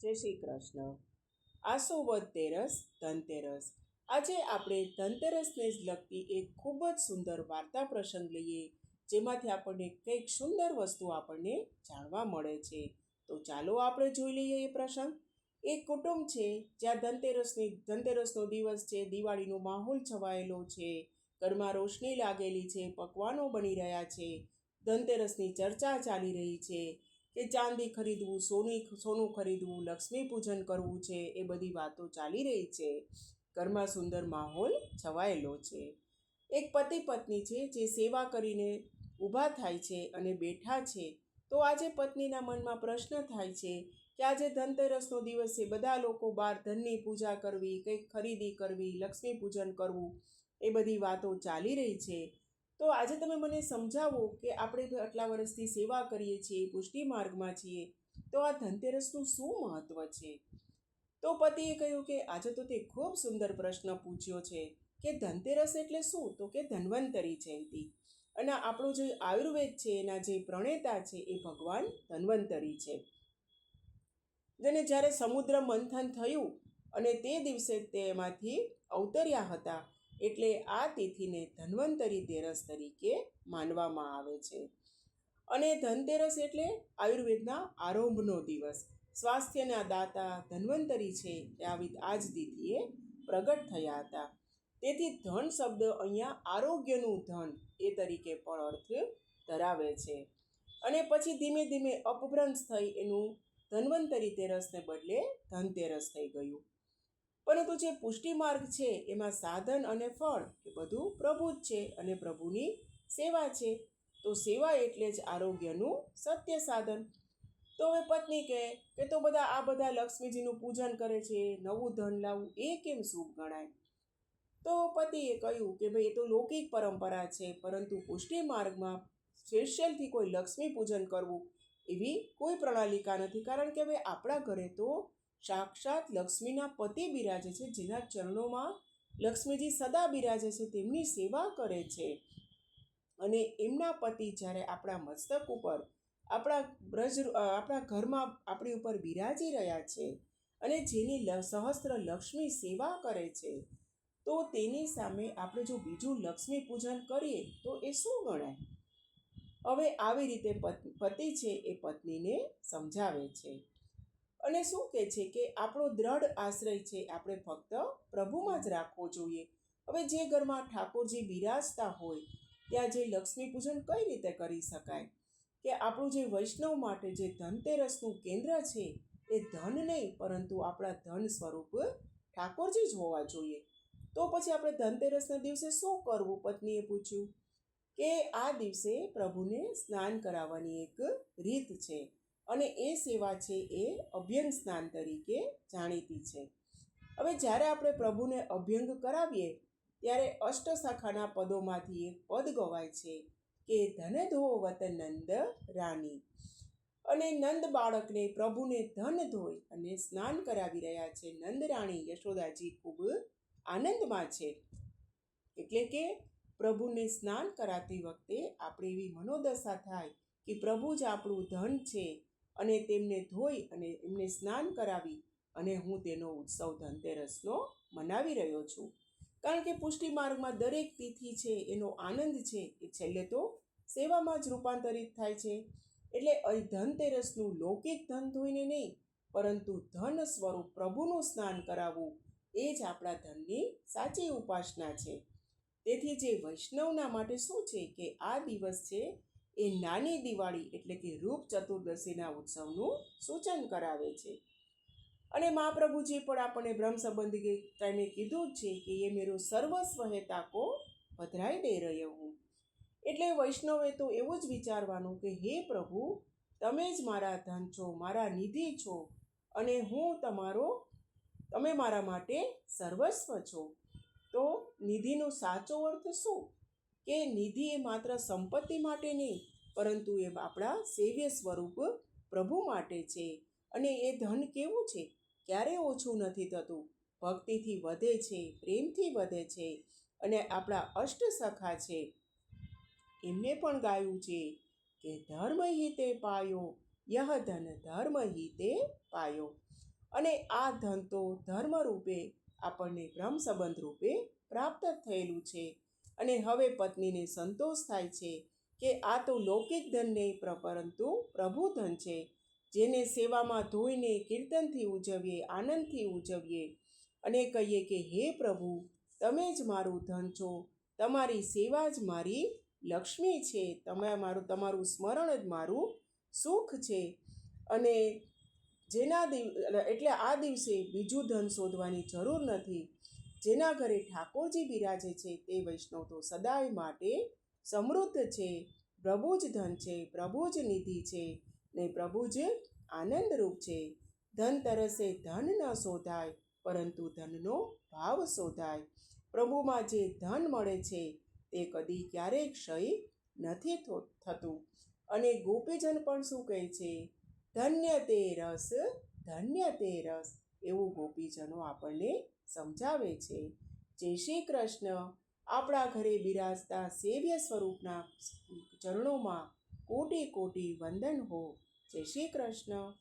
જય શ્રી કૃષ્ણ. આસો વદ તેરસ? ધનતેરસ. આજે આપણે ધનતેરસને જ લગતી એક ખૂબ જ સુંદર વાર્તા પ્રસંગ લઈએ, જેમાંથી આપણને કંઈક સુંદર વસ્તુ આપણને જાણવા મળે છે. તો ચાલો આપણે જોઈ લઈએ એ પ્રસંગ. એક કુટુંબ છે, જ્યાં ધનતેરસની, ધનતેરસનો દિવસ છે, દિવાળીનો માહોલ છવાયેલો છે, ઘરમાં રોશની લાગેલી છે, પકવાનો બની રહ્યા છે, ધનતેરસની ચર્ચા ચાલી રહી છે કે ચાંદી ખરીદવું, સોની સોનું ખરીદવું, લક્ષ્મી પૂજન કરવું છે, એ બધી વાતો ચાલી રહી છે. ઘરમાં સુંદર માહોલ છવાયેલો છે. એક પતિ પત્ની છે જે સેવા કરીને ઊભા થાય છે અને બેઠા છે. તો આજે પત્નીના મનમાં પ્રશ્ન થાય છે કે આજે ધનતેરસનો દિવસ છે, બધા લોકો બહાર ધનની પૂજા કરવી, કંઈક ખરીદી કરવી, લક્ષ્મી પૂજન કરવું, એ બધી વાતો ચાલી રહી છે. તો આજે તમે મને સમજાવો કે આપણે આટલા વર્ષથી સેવા કરીએ છીએ, પુષ્ટિ માર્ગમાં છીએ, તો આ ધનતેરસનું શું મહત્ત્વ છે? તો પતિએ કહ્યું કે આજે તો તે ખૂબ સુંદર પ્રશ્ન પૂછ્યો છે કે ધનતેરસ એટલે શું? તો કે ધન્વંતરી જયંતિ. અને આપણું જે આયુર્વેદ છે, એના જે પ્રણેતા છે, એ ભગવાન ધન્વંતરી છે. જેને જ્યારે સમુદ્ર મંથન થયું અને તે દિવસે તેમાંથી અવતર્યા હતા એટલે આ તિથિને ધન્વંતરી તેરસ તરીકે માનવામાં આવે છે. અને ધનતેરસ એટલે આયુર્વેદના આરંભનો દિવસ. સ્વાસ્થ્યના દાતા ધન્વંતરી છે એ આવી આ જ તિથિએ પ્રગટ થયા હતા. તેથી ધન શબ્દ અહીંયા આરોગ્યનું ધન એ તરીકે પણ અર્થ ધરાવે છે. અને પછી ધીમે ધીમે અપભ્રંશ થઈ એનું ધન્વંતરી તેરસને બદલે ધનતેરસ થઈ ગયું. પરંતુ જે પુષ્ટિ માર્ગ છે, એમાં સાધન અને ફળ, એ બધું પ્રભુ જ છે અને પ્રભુની સેવા છે. તો સેવા એટલે જ આરોગ્યનું સત્ય સાધન. તો હવે પત્ની કહે કે, તો બધા, આ બધા લક્ષ્મીજીનું પૂજન કરે છે, નવું ધન લાવવું એ કેમ શુભ ગણાય? તો પતિએ કહ્યું કે, ભાઈ, એ તો લૌકિક પરંપરા છે, પરંતુ પુષ્ટિ માર્ગમાં સ્પેશિયલથી કોઈ લક્ષ્મી પૂજન કરવું એવી કોઈ પ્રણાલિકા નથી. કારણ કે હવે આપણા ઘરે તો સાક્ષાત લક્ષ્મીના પતિ બિરાજે છે, જેના ચરણોમાં લક્ષ્મીજી સદા બિરાજે છે, તેમની સેવા કરે છે. અને એમના પતિ જ્યારે આપણા મસ્તક ઉપર, આપણા બ્રજ આપણા ઘરમાં આપણી ઉપર બિરાજી રહ્યા છે અને જેની સહસ્ત્ર લક્ષ્મી સેવા કરે છે, તો તેની સામે આપણે જો બીજું લક્ષ્મી પૂજન કરીએ, તો એ શું ગણાય? હવે આવી રીતે પતિ છે એ પત્નીને સમજાવે છે. અને શું કહે છે કે આપણો દ્રઢ આશ્રય છે, આપણે ફક્ત પ્રભુમાં જ રાખવો જોઈએ. હવે જે ઘરમાં ઠાકોરજી બિરાજતા હોય, ત્યાં જે લક્ષ્મી પૂજન કઈ રીતે કરી શકાય? કે આપણું જે વૈષ્ણવ માટે જે ધનતેરસનું કેન્દ્ર છે, એ ધન નહીં, પરંતુ આપણા ધન સ્વરૂપ ઠાકોરજી જ હોવા જોઈએ. તો પછી આપણે ધનતેરસના દિવસે શું કરવું? પત્નીએ પૂછ્યું કે આ દિવસે પ્રભુને સ્નાન કરાવવાની એક રીત છે. અને એ સેવા છે એ અભ્યંગ સ્નાન તરીકે જાણીતી છે. હવે જ્યારે આપણે પ્રભુને અભ્યંગ કરાવીએ, ત્યારે અષ્ટશાખાના પદોમાંથી એક પદ ગવાય છે કે ધન ધો વતન નંદ રાની અને નંદ બાળકને પ્રભુને ધન ધોઈ અને સ્નાન કરાવી રહ્યા છે નંદ રાણી યશોદાજી ખૂબ આનંદમાં છે. એટલે કે પ્રભુને સ્નાન કરાતી વખતે આપણે એવી મનોદશા થાય કે પ્રભુ જ આપણું ધન છે અને તેમને ધોઈ અને એમને સ્નાન કરાવી અને હું તેનો ઉત્સવ ધનતેરસનો મનાવી રહ્યો છું. કારણ કે પુષ્ટિ માર્ગમાં દરેક તિથિ છે, એનો આનંદ છે, એ છેલ્લે તો સેવામાં જ રૂપાંતરિત થાય છે. એટલે ધનતેરસનું લૌકિક ધન ધોઈને નહીં, પરંતુ ધન સ્વરૂપ પ્રભુનું સ્નાન કરાવવું, એ જ આપણા ધનની સાચી ઉપાસના છે. તેથી જે વૈષ્ણવના માટે શું છે કે આ દિવસ છે એ નાની દિવાળી એટલે કે રૂપ ચતુર્દશીના ઉત્સવનું સૂચન કરાવે છે. અને મહાપ્રભુજી પણ આપણને બ્રહ્મ સંબંધી ટાઈમે કીધું છે કે એ મેરો સર્વસ્વ હે તાકો પધરાઈ દે રહ્યો હું. એટલે વૈષ્ણવે તો એવું જ વિચારવાનું કે, હે પ્રભુ, તમે જ મારા ધન છો, મારા નિધિ છો અને હું તમારો, તમે મારા માટે સર્વસ્વ છો. તો નિધિનો સાચો અર્થ શું? કે નિધિ એ માત્ર સંપત્તિ માટે નહીં, પરંતુ એ આપણા સેવ્ય સ્વરૂપ પ્રભુ માટે છે. અને એ ધન કેવું છે? ક્યારેય ઓછું નથી થતું? ભક્તિથી વધે છે, પ્રેમથી વધે છે અને આપણા અષ્ટ સખા છે. એમને પણ ગાયું છે કે ધર્મ હિતે પાયો, યહ ધન ધર્મ હિતે પાયો. અને આ ધન તો ધર્મ રૂપે આપણને બ્રહ્મ સંબંધ રૂપે પ્રાપ્ત થયેલું છે. અને હવે પત્નીને સંતોષ થાય છે કે આ તો લૌકિક ધન નહીં પરંતુ પ્રભુ ધન છે. જેને સેવામાં ધોઈને કીર્તનથી ઉજવીએ, આનંદથી ઉજવીએ અને કહીએ કે, હે પ્રભુ, તમે જ મારું ધન છો. તમારી સેવા જ મારી લક્ષ્મી છે. તમે મારું, તમારું સ્મરણ જ મારું સુખ છે. અને જેના દિવ, એટલે આ દિવસે બીજું ધન શોધવાની જરૂર નથી. જેના ઘરે ઠાકોરજી બિરાજે છે તે વૈષ્ણવ તો સદાય માટે સમૃદ્ધ છે, પ્રભુ જ ધન છે, પ્રભુ જ નિધિ છે ને પ્રભુ જ આનંદરૂપ છે. ધન તરસે ધન ન શોધાય, પરંતુ ધનનો ભાવ શોધાય. પ્રભુમાં જે ધન મળે છે, તે કદી ક્યારેય ક્ષય નથી થતું. અને ગોપીજન પણ શું કહે છે? ધન્ય તે રસ, ધન્ય તે રસ, એવું ગોપીજનો આપણને સમજાવે છે. જય શ્રી કૃષ્ણ. આપણા ઘરે બિરાજતા સેવ્ય સ્વરૂપના ચરણોમાં કોટી કોટી વંદન હો. જય શ્રી કૃષ્ણ.